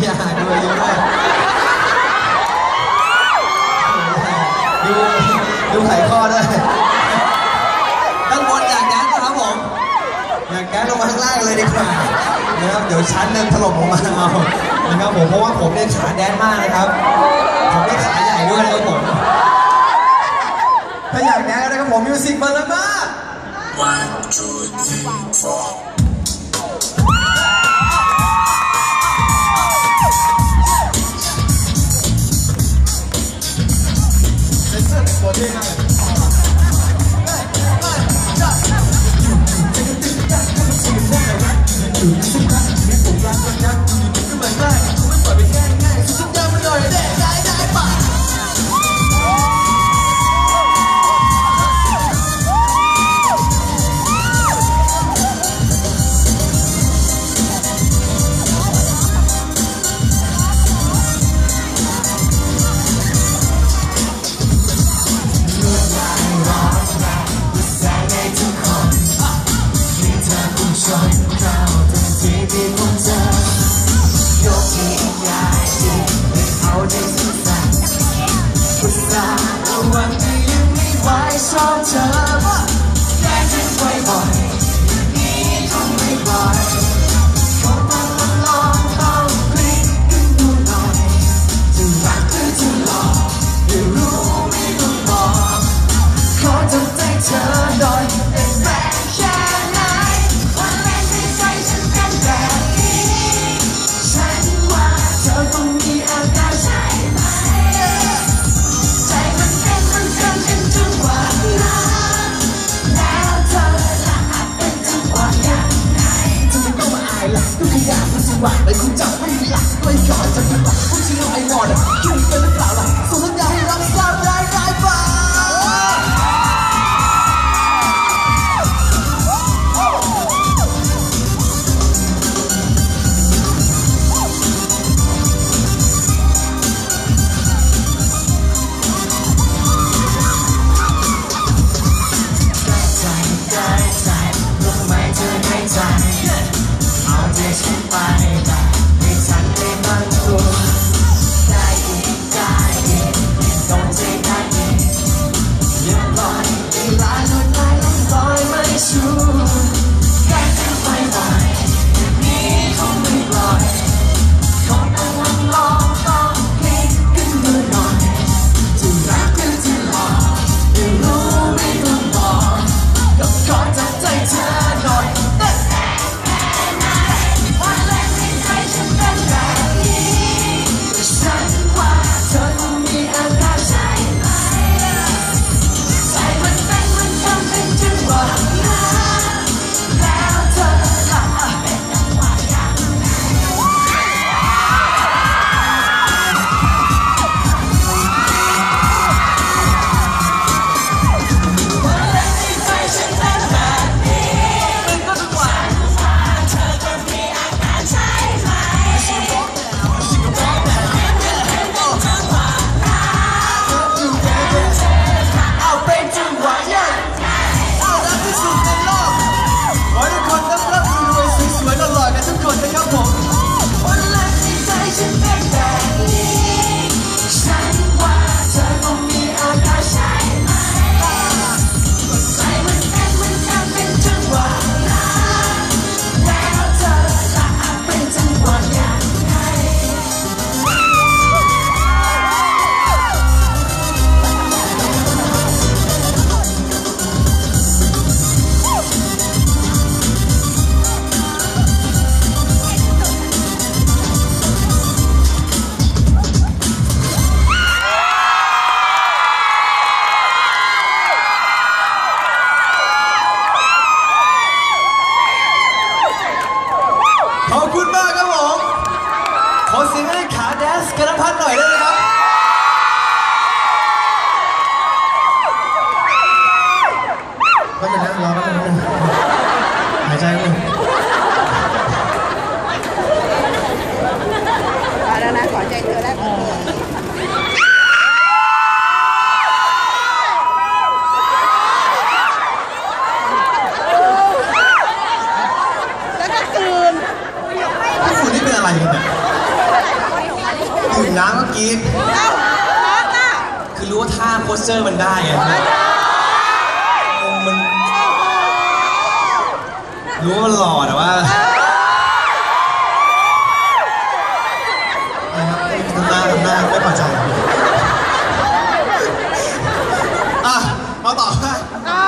อย่าดูยูด้วยดูดูไขข้อด้วยต้องบนอยากแดนนะครับผม อยากแดนลงมาข้างล่างเลยดีกว่านะครับเดี๋ยวชั้นหนึ่ถล่มลงมาเอานะครับผมเพราะว่าผมเนี่ยขาแดนมากนะครับ ผมเนี่ยขาใหญ่ด้วยนะครับผมถ้าอยากแดนนะครับผมมิวสิกมาแล้วมาก วันที่ยังไม่ไหวซ้อนเธอแกล้งฉันไว้บ่อยนี้คงไม่ไหว Sivan Khadas Karapha ห็นน้ำก็กรีดเอ้าน้องอะคือรู้ว่าท่าโพสเจอร์มันได้ไงมันรู้ว่ามันหล่อแต่ว่านะครับทำหน้าทำหน้าไม่พอ